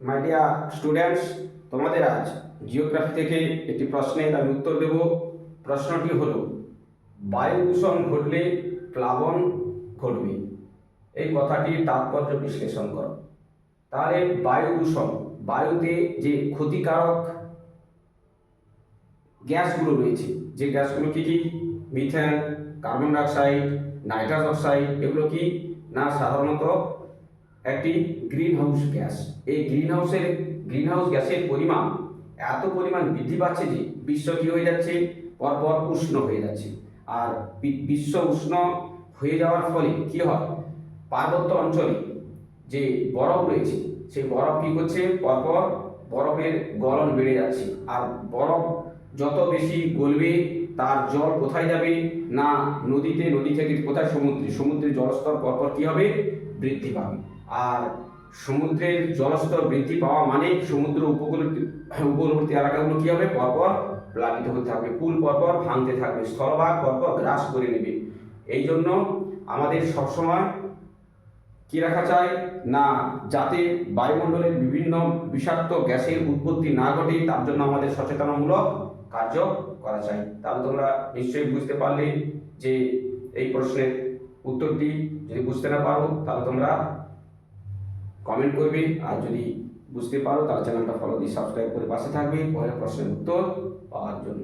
My dear students তোমাদের আজ geography থেকে একটি প্রশ্নের আমি উত্তর দেব। প্রশ্নটি হলো, বায়ু দূষণ ঘটলে প্লাবন ঘটবে। এই কথাটির তাৎপর্য বিশ্লেষণ করো। তাহলে বায়ু দূষণ, বায়ুতে যে ক্ষতিকারক গ্যাসগুলো রয়েছে, যে গ্যাসগুলো কি কি methane carbon dioxide nitrous oxide এগুলো কি? না, সাধারণত একটি গ্রিন হাউস গ্যাস এই গ্রিন হাউসের গ্রিন হাউস গ্যাসের পরিমাণ, এত পরিমাণ বৃদ্ধি পাচ্ছে যে বিশ্ব কী হয়ে যাচ্ছে? পরপর উষ্ণ হয়ে যাচ্ছে। আর বিশ্ব উষ্ণ হয়ে যাওয়ার ফলে কি হয়? পার্বত্য অঞ্চলে যে বরফ রয়েছে, সেই বরফ কি করছে? পরপর বরফের গলন বেড়ে যাচ্ছে। আর বরফ যত বেশি গলবে, তার জল কোথায় যাবে? না নদীতে, নদী থেকে কোথায়? সমুদ্রে। সমুদ্রের জলস্তর পরপর কী হবে? বৃদ্ধি পাবে। আর সমুদ্রের জলস্তর বৃদ্ধি পাওয়া মানে সমুদ্র উপকূলবর্তী উপকূলবর্তী এলাকাগুলো কি হবে? পরপর প্লাবিত হতে থাকবে। পুল পরপর ভাঙতে থাকবে। স্থলভাগ পরপর গ্রাস করে নেবে। এই জন্য আমাদের সবসময় কি রাখা চাই? না, যাতে বায়ুমণ্ডলের বিভিন্ন বিষাক্ত গ্যাসের উৎপত্তি না ঘটে, তার জন্য আমাদের সচেতনামূলক কার্য করা চাই। তাহলে তোমরা নিশ্চয়ই বুঝতে পারলে যে এই প্রশ্নের উত্তরটি। যদি বুঝতে না পারো, তাহলে তোমরা কমেন্ট করবে। আর যদি বুঝতে পারো, তাহলে চ্যানেলটা ফলো দিয়ে সাবস্ক্রাইব করে পাশে থাকবে। পরের প্রশ্নের উত্তর পাওয়ার জন্য।